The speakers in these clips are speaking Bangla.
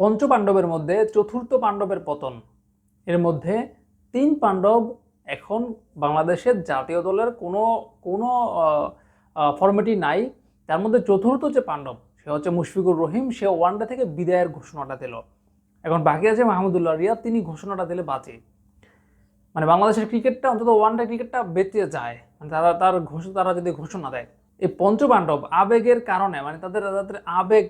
পঞ্চ পাণ্ডবের মধ্যে চতুর্থ পাণ্ডবের পতন। এর মধ্যে তিন পাণ্ডব এখন বাংলাদেশের জাতীয় দলের কোনো কোনো ফর্মেটই নাই। তার মধ্যে চতুর্থ যে পাণ্ডব, সে হচ্ছে মুশফিকুর রহিম, সে ওয়ানডে থেকে বিদায়ের ঘোষণাটা দিল। এখন বাকি আছে মাহমুদুল্লাহ রিয়াদ, তিনি ঘোষণাটা দিলে বাঁচে। মানে বাংলাদেশের ক্রিকেটটা, অন্তত ওয়ানডে ক্রিকেটটা বেঁচে যায়। মানে তারা, তার ঘোষণা তারা যদি ঘোষণা দেয়। এই পঞ্চপাণ্ডব আবেগের কারণে মানে তাদের তাদের আবেগ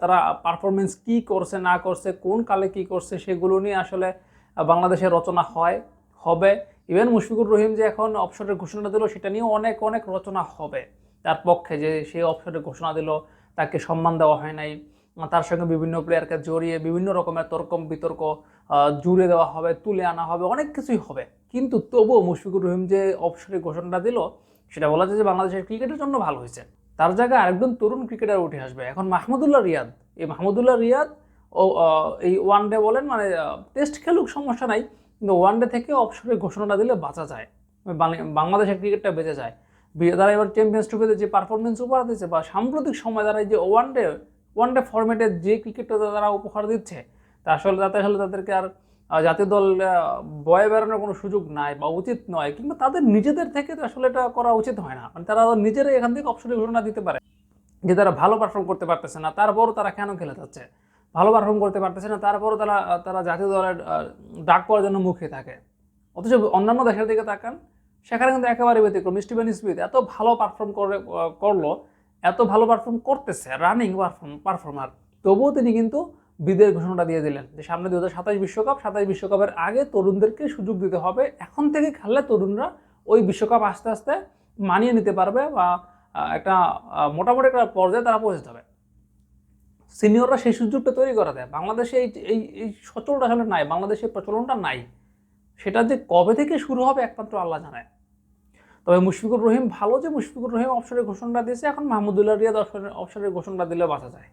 তারা পারফরমেন্স কি করছে না করছে কোন কালে কি করছে সেগুলো নিয়ে আসলে আহ, বাংলাদেশের রচনা হয় হবে। ইভেন মুশফিকুর রহিম যে এখন অপশনের ঘোষণা দিল সেটা নিয়ে অনেক অনেক রচনা হবে। তার পক্ষে যে সে অপশনের ঘোষণা দিল তাকে সম্মান দেওয়া হয় নাই। তার সঙ্গে বিভিন্ন প্লেয়ারকে জড়িয়ে বিভিন্ন রকমের তর্ক বিতর্ক জুড়ে দেওয়া হবে তুলে আনা হবে অনেক কিছুই হবে। কিন্তু তবুও মুশফিকুর রহিম যে অপশনের ঘোষণাটা দিল সেটা বলা যায় যে বাংলাদেশের ক্রিকেটের জন্য ভালো হয়েছে। তার জায়গায় আরেকজন তরুণ ক্রিকেটার উঠে আসবে। এখন মাহমুদুল্লাহ রিয়াদ। এই মাহমুদুল্লাহ রিয়াদ, ও এই ওয়ান ডে বলেন মানে টেস্ট খেলুক, সমস্যা নাই, কিন্তু ওয়ান ডে থেকে অপসরের ঘোষণাটা দিলে বাঁচা যায়। বাংলাদেশের ক্রিকেটটা বেঁচে যায়। তারা এবার চ্যাম্পিয়ন্স ট্রফিতে যে পারফরমেন্স উপহার দিচ্ছে বা সাম্প্রতিক সময় তারা এই যে ওয়ান ডে ওয়ান ডে ফরম্যাটে যে ক্রিকেটটা তারা উপহার দিচ্ছে, তা আসলে, তাতে আসলে তাদেরকে আর জাতীয় দল বয়ে বেড়ানোর কোনো সুযোগ নাই বা উচিত নয়, কিংবা তাদের নিজেদের থেকে তো আসলে এটা করা উচিত হয় না। মানে তারা নিজেরাই এখান থেকে অপসরের ঘোষণা দিতে পারে যে তারা ভালো পারফর্ম করতে পারতেছে না, তারপরও তারা কেন খেলে যাচ্ছে? ভালো পারফর্ম করতে পারতেছে না, তারপরও তারা তারা জাতীয় দলের ডাক পাওয়ার জন্য মুখে থাকে। অথচ অন্যান্য দেশের দিকে তাকান, সেখানে কিন্তু একেবারে ব্যতিক্রম। স্টিভেন স্মিথ এত ভালো পারফর্ম করে করল, এত ভালো পারফর্ম করতেছে রানিং পারফর্ম পারফর্মার তবুও তিনি কিন্তু বিদের ঘোষণাটা দিয়ে দিলেন যে সামনে দু হাজার বিশ্বকাপ, সাতাশ বিশ্বকাপের আগে তরুণদেরকে সুযোগ দিতে হবে। এখন থেকে খেললে তরুণরা ওই বিশ্বকাপ আস্তে আস্তে মানিয়ে নিতে পারবে বা একটা মোটামুটি একটা পর্যায়ে তারা পৌঁছে যাবে সিনিয়ররা সেই সুযোগটা তৈরি করা দেয়। বাংলাদেশে এই এই এই সচলটা আসলে নাই বাংলাদেশে প্রচলনটা নাই। সেটা যে কবে থেকে শুরু হবে একমাত্র আল্লাহ জানায় তবে মুশফিকুর রহিম ভালো যে মুশফিকুর রহিম অপসরের ঘোষণাটা দিয়েছে, এখন মাহমুদুল্লাহ রিয়াদ অপসরের অপসরের ঘোষণাটা দিলে বাঁচা যায়।